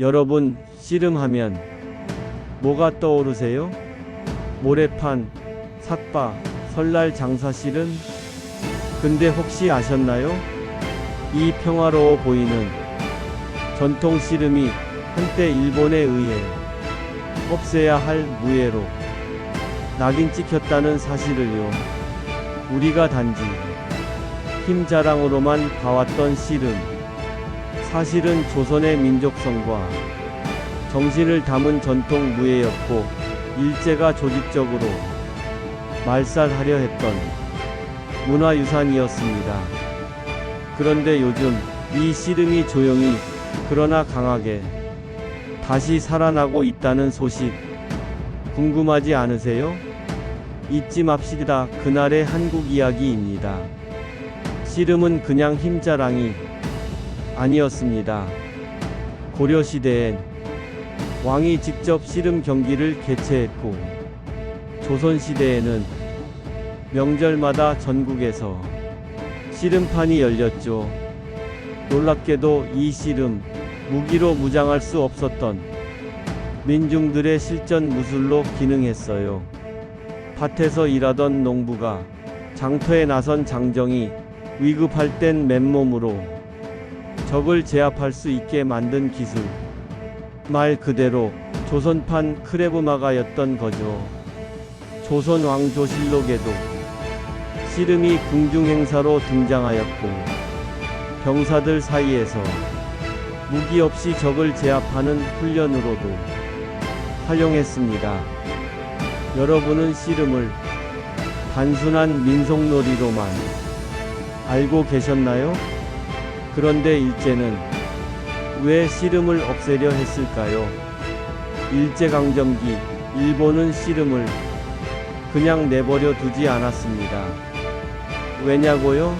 여러분, 씨름하면 뭐가 떠오르세요? 모래판, 삿바, 설날 장사 씨름? 근데 혹시 아셨나요? 이 평화로워 보이는 전통 씨름이 한때 일본에 의해 없애야 할 무예로 낙인 찍혔다는 사실을요. 우리가 단지 힘 자랑으로만 봐왔던 씨름. 사실은 조선의 민족성과 정신을 담은 전통 무예였고 일제가 조직적으로 말살하려 했던 문화유산이었습니다. 그런데 요즘 이 씨름이 조용히 그러나 강하게 다시 살아나고 있다는 소식 궁금하지 않으세요? 잊지 맙시다. 그날의 한국 이야기입니다. 씨름은 그냥 힘자랑이 아니었습니다. 고려시대엔 왕이 직접 씨름 경기를 개최했고, 조선시대에는 명절마다 전국에서 씨름판이 열렸죠. 놀랍게도 이 씨름, 무기로 무장할 수 없었던 민중들의 실전 무술로 기능했어요. 밭에서 일하던 농부가 장터에 나선 장정이 위급할 땐 맨몸으로 적을 제압할 수 있게 만든 기술. 말 그대로 조선판 크레브마가였던 거죠. 조선 왕조실록에도 씨름이 궁중 행사로 등장하였고 병사들 사이에서 무기 없이 적을 제압하는 훈련으로도 활용했습니다. 여러분은 씨름을 단순한 민속놀이로만 알고 계셨나요? 그런데 일제는 왜 씨름을 없애려 했을까요? 일제강점기 일본은 씨름을 그냥 내버려 두지 않았습니다. 왜냐고요?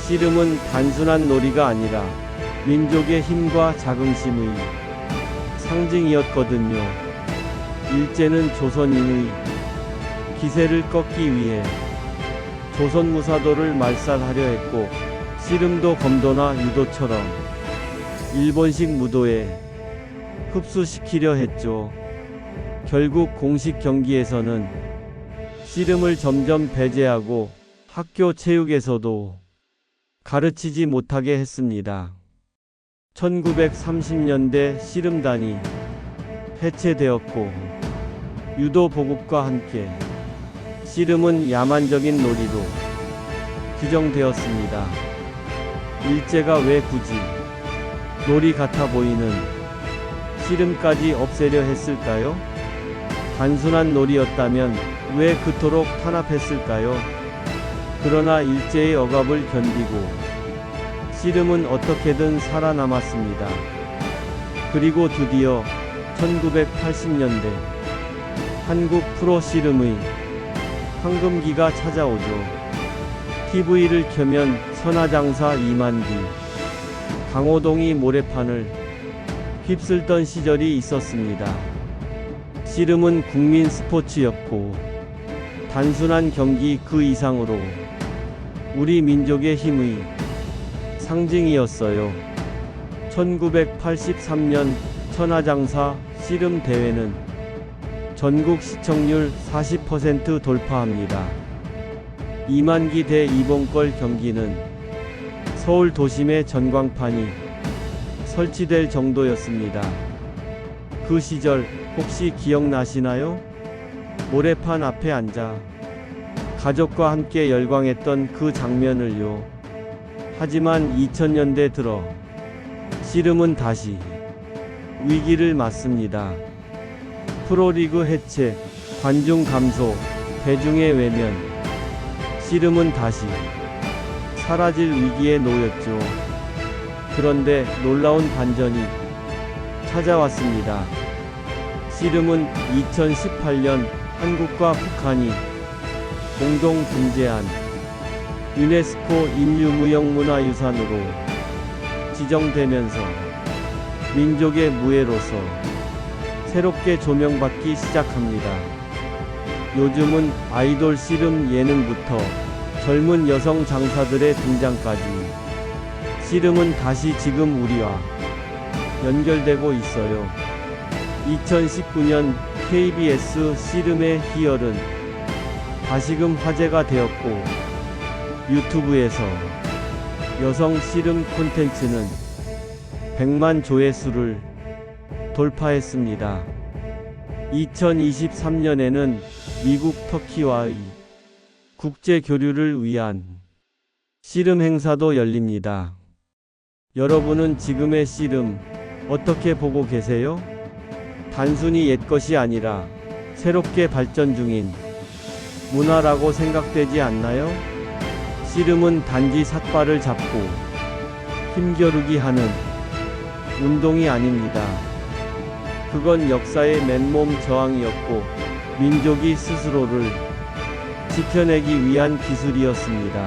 씨름은 단순한 놀이가 아니라 민족의 힘과 자긍심의 상징이었거든요. 일제는 조선인의 기세를 꺾기 위해 조선 무사도를 말살하려 했고 씨름도 검도나 유도처럼 일본식 무도에 흡수시키려 했죠. 결국 공식 경기에서는 씨름을 점점 배제하고 학교 체육에서도 가르치지 못하게 했습니다. 1930년대 씨름단이 해체되었고 유도 보급과 함께 씨름은 야만적인 놀이로 규정되었습니다. 일제가 왜 굳이 놀이 같아 보이는 씨름까지 없애려 했을까요? 단순한 놀이였다면 왜 그토록 탄압했을까요? 그러나 일제의 억압을 견디고 씨름은 어떻게든 살아남았습니다. 그리고 드디어 1980년대 한국 프로 씨름의 황금기가 찾아오죠. TV를 켜면 선화장사 이만기, 강호동이 모래판을 휩쓸던 시절이 있었습니다. 씨름은 국민 스포츠였고 단순한 경기 그 이상으로 우리 민족의 힘의 상징이었어요. 1983년 천하장사 씨름 대회는 전국 시청률 40% 돌파합니다. 이만기 대 이봉걸 경기는 서울 도심의 전광판이 설치될 정도였습니다. 그 시절 혹시 기억나시나요? 모래판 앞에 앉아 가족과 함께 열광했던 그 장면을요. 하지만 2000년대 들어 씨름은 다시 위기를 맞습니다. 프로리그 해체, 관중 감소, 대중의 외면, 씨름은 다시 사라질 위기에 놓였죠. 그런데 놀라운 반전이 찾아왔습니다. 씨름은 2018년 한국과 북한이 공동 분재한 유네스코 인류무형문화유산으로 지정되면서 민족의 무예로서 새롭게 조명받기 시작합니다. 요즘은 아이돌 씨름 예능부터 젊은 여성 장사들의 등장까지 씨름은 다시 지금 우리와 연결되고 있어요. 2019년 KBS 씨름의 희열은 다시금 화제가 되었고 유튜브에서 여성 씨름 콘텐츠는 100만 조회수를 돌파했습니다. 2023년에는 미국 터키와의 국제 교류를 위한 씨름 행사도 열립니다. 여러분은 지금의 씨름 어떻게 보고 계세요? 단순히 옛것이 아니라 새롭게 발전 중인 문화라고 생각되지 않나요? 씨름은 단지 삿발을 잡고 힘겨루기 하는 운동이 아닙니다. 그건 역사의 맨몸 저항이었고 민족이 스스로를 지켜내기 위한 기술이었습니다.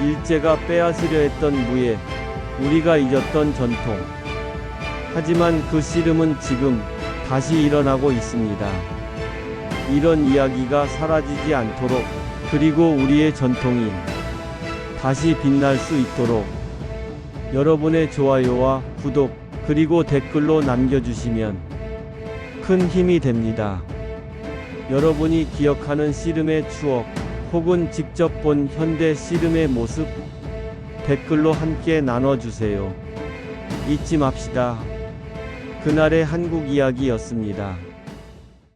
일제가 빼앗으려 했던 무예, 우리가 잊었던 전통. 하지만 그 씨름은 지금 다시 일어나고 있습니다. 이런 이야기가 사라지지 않도록 그리고 우리의 전통이 다시 빛날 수 있도록 여러분의 좋아요와 구독 그리고 댓글로 남겨주시면 큰 힘이 됩니다. 여러분이 기억하는 씨름의 추억 혹은 직접 본 현대 씨름의 모습 댓글로 함께 나눠주세요. 잊지 맙시다. 그날의 한국 이야기였습니다.